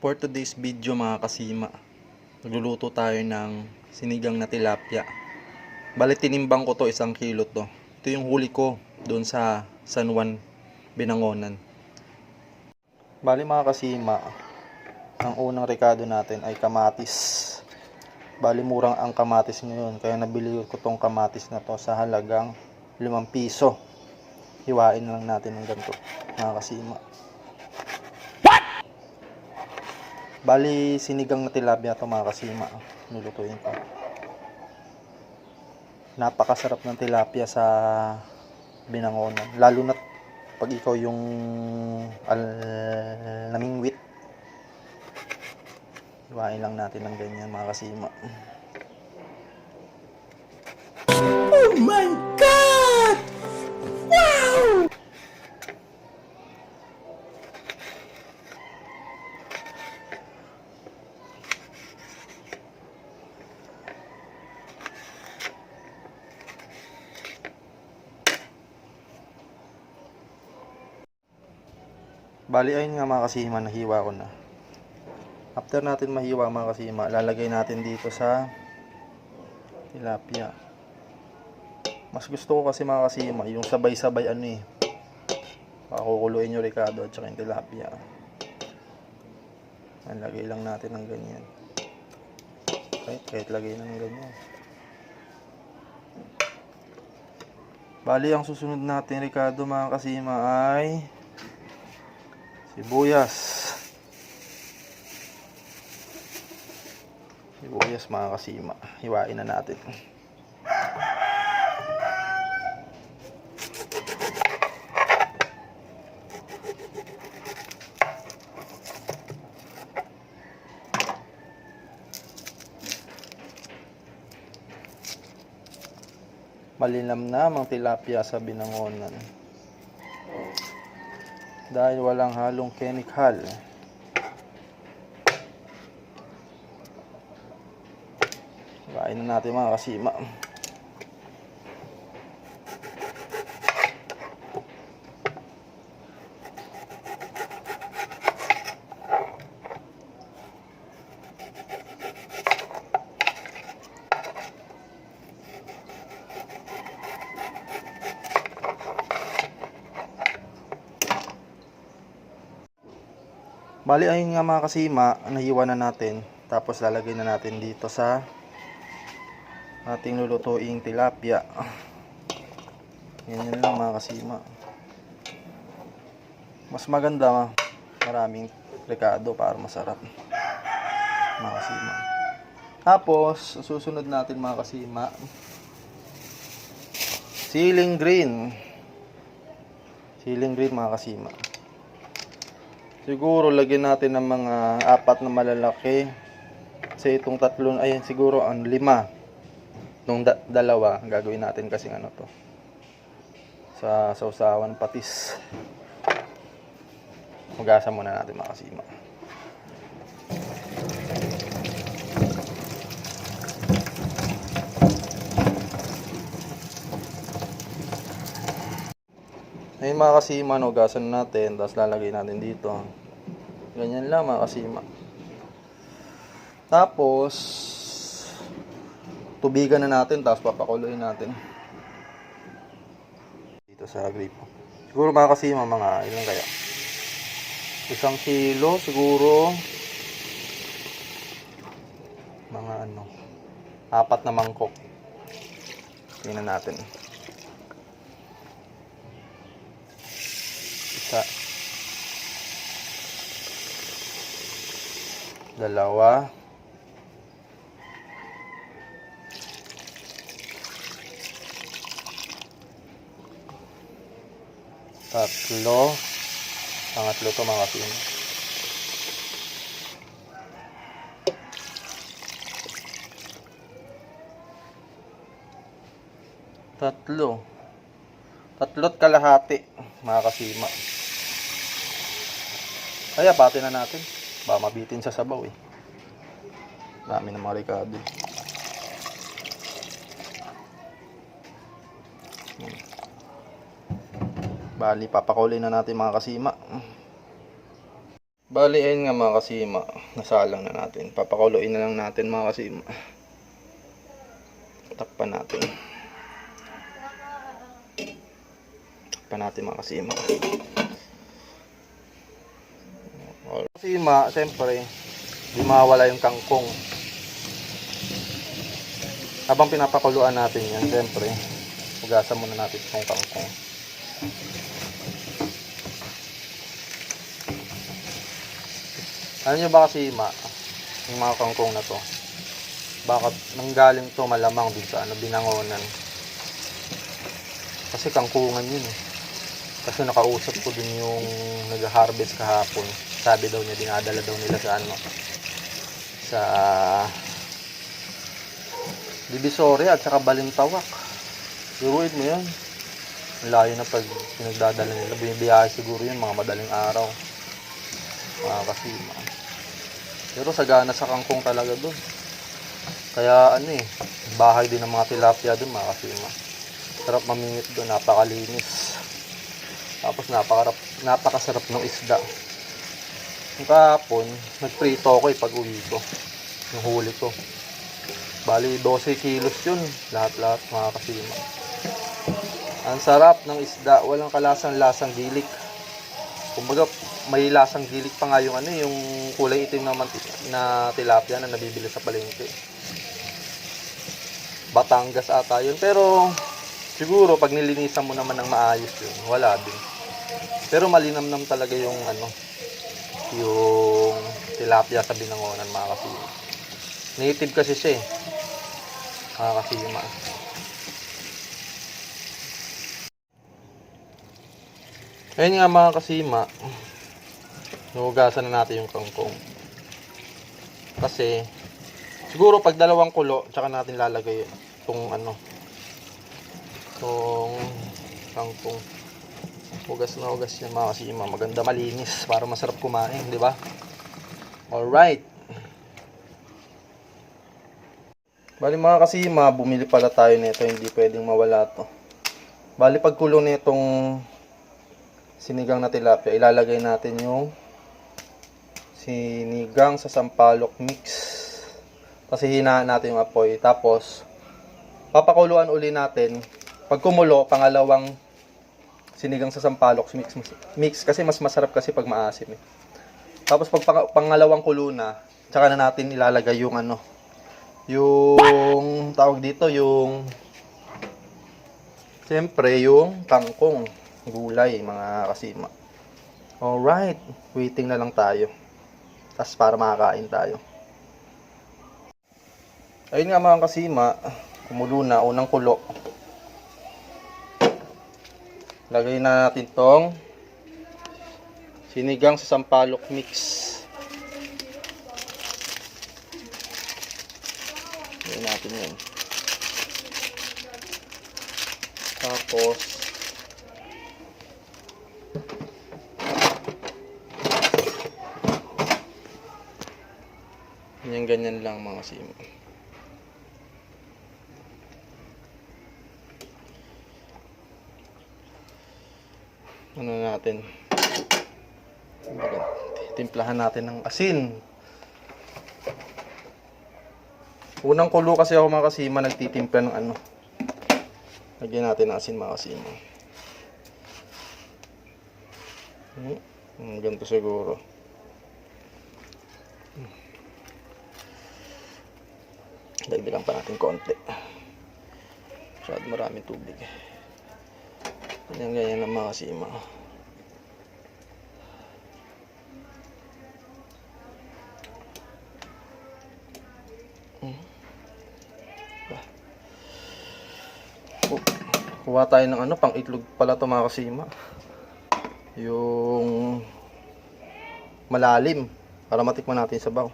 For today's video mga kasima, nagluluto tayo ng sinigang na tilapia. Bali tinimbang ko to isang kilo to. Ito yung huli ko doon sa San Juan, Binangonan. Bali mga kasima, ang unang rekado natin ay kamatis. Bali murang ang kamatis ngayon, kaya nabili ko tong kamatis na to sa halagang 5 piso. Hiwain lang natin ng ganito mga kasima. Bali, sinigang na tilapia ito mga kasima. Nulutuin ko. Napakasarap ng tilapia sa binangonan. Lalo na pag ikaw yung al namingwit. Iwain lang natin ng ganyan mga kasima. Oh my Bali, ayun nga mga kasima, nahiwa ko na. After natin mahiwa mga kasima, lalagay natin dito sa tilapia. Mas gusto ko kasi mga kasima, yung sabay-sabay ano eh. Pakukuluin yung ricado at saka yung tilapia. Lagay lang natin ng ganyan. Kahit, kahit lagay ng ganyan. Bali, ang susunod natin, Ricardo, mga kasima, ay sibuyas. Sibuyas, mga kasima. Hiwain na natin. Malinamnamang tilapia sa binangonan. Dahil walang halong chemical. Kain na natin mga kasima. Bali ayun nga mga kasima, nahiwa na natin. Tapos lalagay na natin dito sa ating lulutuing tilapia. Ganyan lang mga kasima. Mas maganda maraming rekado para masarap. Mga kasima. Tapos, susunod natin mga kasima, siling green. Siling green mga kasima. Siguro lagyan natin ng mga apat na malalaki. Kasi itong tatlo, ayun siguro ang lima. Nung da- dalawa, gagawin natin kasi ano to. Sa sausawan patis. Magasa muna natin mga kasima. Ayun mga kasima, no, gasan natin, tapos lalagay natin dito. Ganyan lang mga kasima. Tapos, tubigan na natin, tapos papakuluin natin. Dito sa gripo. Siguro mga kasima, mga ilan kaya? Isang kilo, siguro. Mga ano, apat na mangkok. Tingnan natin. Isa. Dalawa. Tatlo. Pangatlo to mga kapino. Tatlo. Tatlot kalahati, mga kasima. Kaya pati na natin. Baka mabitin sa sabaw eh. Dami ng mga ricado. Hmm. Bali, papakulin na natin mga kasima. Bali, ayun nga mga kasima. Nasalang na natin. Papakuluin na lang natin mga kasima. Takpan natin. Takpan natin mga kasima. Kasima, siyempre, di mawala yung kangkong. Habang pinapakuluan natin yan, siyempre, hugasan muna natin itong kangkong. Ano nyo ba kasi ma, yung mga kangkong na to? Bakit nanggaling to malamang dun sa ano, binangonan? Kasi kangkungan yun eh. Kasi nakausap ko dun yung nag-harvest kahapon. Sabi daw niya, dinadala daw nila sa ano, sa Divisoria at saka Balintawak. Suruin mo. Ang layo na pag pinagdadala nila. Binibiyahe siguro yun mga madaling araw. Mga kasima. Pero sagana sa kangkong talaga doon. Kaya ano eh, bahay din ng mga tilapia doon mga kasima. Sarap mamingit doon, napakalinis. Tapos napakarap, napakasarap ng isda. Kahapon, nagprito ako eh pag uwi ko. Yung huli ko. Bali, 12 kilos yun. Lahat-lahat mga kasima. Ang sarap ng isda. Walang kalasang-lasang gilik. Kumbaga, may lasang gilik pa nga yung ano, yung kulay itim na, na tilapia na nabibili sa palengke. Batangas ata yun. Pero, siguro, pag nilinisan mo naman ng maayos yun, wala din. Pero malinamnam talaga yung ano, yung tilapia sa binangonan mga kasima. Native kasi siya eh. Mga kasima. Ayun nga mga kasima. Nuhugasan na natin yung kangkong. Kasi, siguro pag dalawang kulo, tsaka natin lalagay itong ano, itong kangkong. Hugas na hugas yan mga kasima. Maganda malinis para masarap kumain, di ba? Alright. Bali mga kasima, bumili pala tayo nito. Hindi pwedeng mawala to. Bali pagkulo nitong sinigang na tilapia, ilalagay natin yung sinigang sa sampalok mix. Kasi hinaan natin yung apoy. Tapos, papakuluan uli natin. Pag kumulo, pangalawang sinigang sa sampalok mix, mix kasi mas masarap kasi pag maasim eh. Tapos pag pang- pangalawang kulo na, tsaka na natin ilalagay yung ano, yung tawag dito, yung siyempre yung kangkong gulay mga kasima. Alright, waiting na lang tayo. Tapos para makakain tayo. Ayun nga mga kasima, kumulo na, unang kulo. Lagay na natin tong sinigang sa sampalok mix. Lagay natin yan. Tapos, ganyan ganyan lang mga simo. Ano natin? Timplahan natin ng asin. Unang kulo kasi ako mga kasima nagtitimpla ng ano. Lagyan natin ng asin mga kasima. Hmm, hmm, ganito siguro. Dagdagan pa natin konti. Masyado maraming tubig. Ganyan ganyan lang mga kasima. Ku- Kuha tayo ng ano, pang itlog pala to mga kasima. Yung malalim. Para matikman natin sa baw.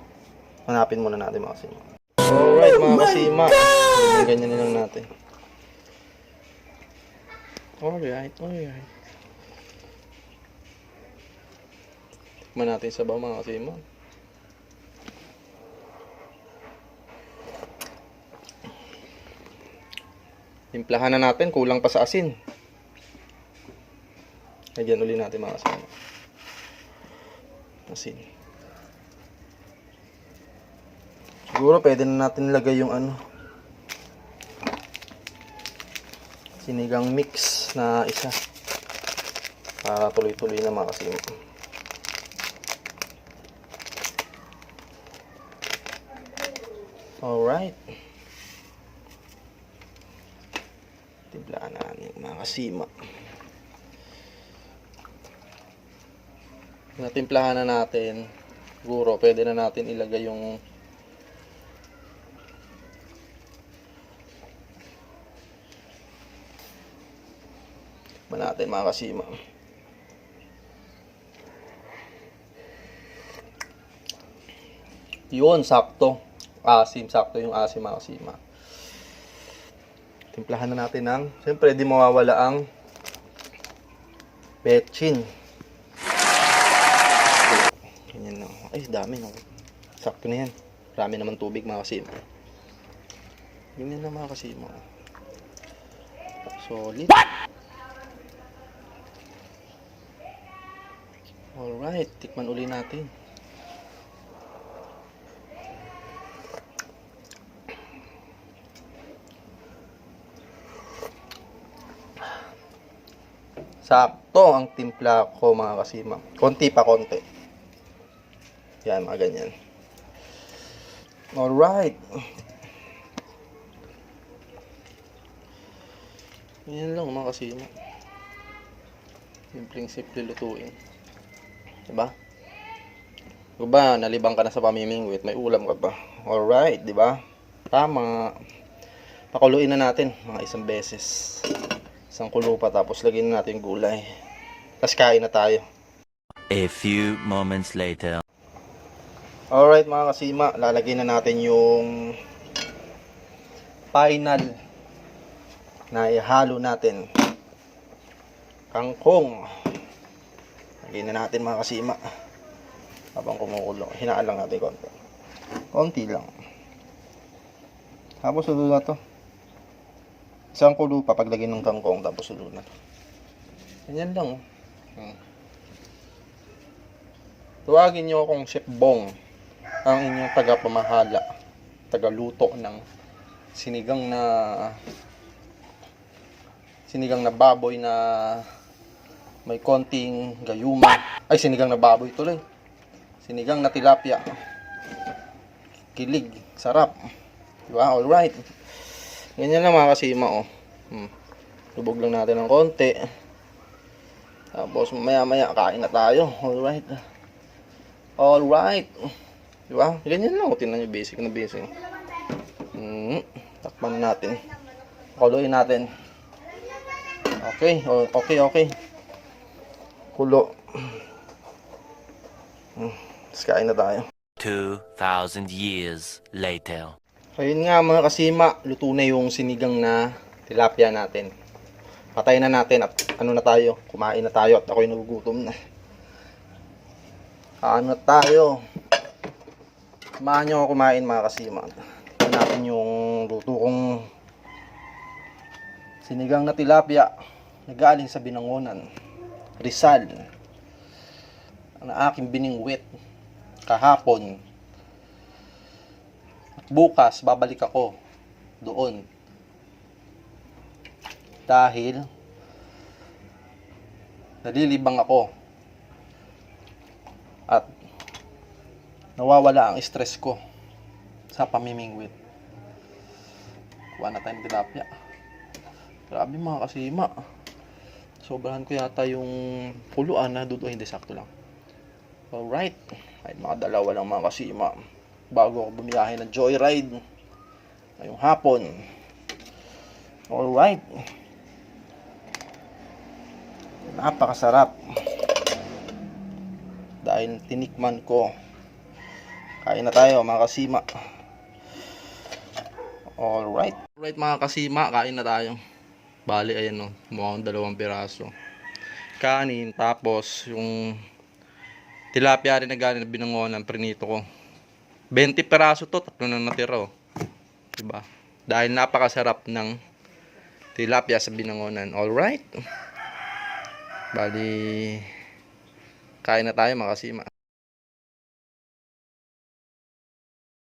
Hanapin muna natin mga kasima. Alright mga kasima. Ganyan, ganyan na lang natin. Alright, alright. Tikman natin sa baw mga kasima. Timplahan na natin, kulang pa sa asin. Lagyan uli natin mga kasama. Asin. Siguro pwede na natin lagay yung ano. Sinigang mix na isa. Para tuloy-tuloy na mga kasima. Alright. Timplaan natin mga kasima. Natimplahan na natin. Siguro, pwede na natin ilagay yung Tikman natin mga kasima. Yun, sakto. Asim, sakto yung asim mga kasima. Timplahan na natin ng, siyempre di mawawala ang petchin. Ganyan lang. Ay, dami no. Sakto na yan. Marami naman tubig mga kasima. Ganyan lang mga kasima. Solid. Alright, tikman uli natin. Sakto ang timpla ko mga kasima. Konti pa konti. Yan, mga ganyan. Alright. Yan lang mga kasima. Simpleng simple lutuin. Diba? Diba, nalibang ka na sa pamimingwit, may ulam ka pa. Alright, diba? Tama. Pakuluin na natin mga isang beses. Isang kulo pa tapos lagyan na natin gulay. Tapos kain na tayo. A few moments later. Alright mga kasima, lalagyan na natin yung final na ihalo natin. Kangkong. Lagyan na natin mga kasima. Habang kumukulo. Hinaan lang natin konti. Konti lang. Tapos sulo na to. Isang kulo pa paglagay ng kangkong tapos sulo na. Ganyan lang. oh. Hmm. Tuwagin niyo akong Chef Bong ang inyong tagapamahala, tagaluto ng sinigang na sinigang na baboy na may konting gayuma. Ay, sinigang na baboy tuloy. Sinigang na tilapia. Kilig, sarap. Diba? Alright. Ganyan lang mga kasima, oh. Hmm. Lubog lang natin ng konti. Tapos maya maya kain na tayo. Alright. Alright. Di ba? Ganyan lang. Tingnan nyo, basic na basic. Hmm. Takpan natin. Kuloyin natin. Okay. o- Okay, okay. Kulo. Hmm. Kain na tayo. 2,000 years later. Ayun nga mga kasima, luto na yung sinigang na tilapia natin. Patay na natin at ano na tayo, kumain na tayo at ako'y nagugutom na. Ano tayo? Samahan nyo ako kumain mga kasima. Tignan natin yung luto kong sinigang na tilapia na galing sa Binangonan. Rizal. Ang aking biningwit kahapon. At bukas, babalik ako doon. Dahil nalilibang ako. At nawawala ang stress ko sa pamimingwit. Kuha na tayong tilapia. Grabe mga kasima. Sobrahan ko yata yung puluan na doon. Hindi, sakto lang. Alright. Ay, mga dalawa lang mga kasima. Bago ako bumiyahe ng joyride. Ngayong hapon. Alright. Napakasarap. Dahil tinikman ko. Kain na tayo mga kasima. Alright. Alright mga kasima, kain na tayo. Bali, ayan o. Mukhang dalawang piraso. Kanin, tapos yung tilapia rin na galing na binangonan, prinito ko. 20 piraso to, tatlo na natira oh. Diba? Dahil napakasarap ng tilapia sa binangonan. Alright. Bali, kain na tayo mga kasima.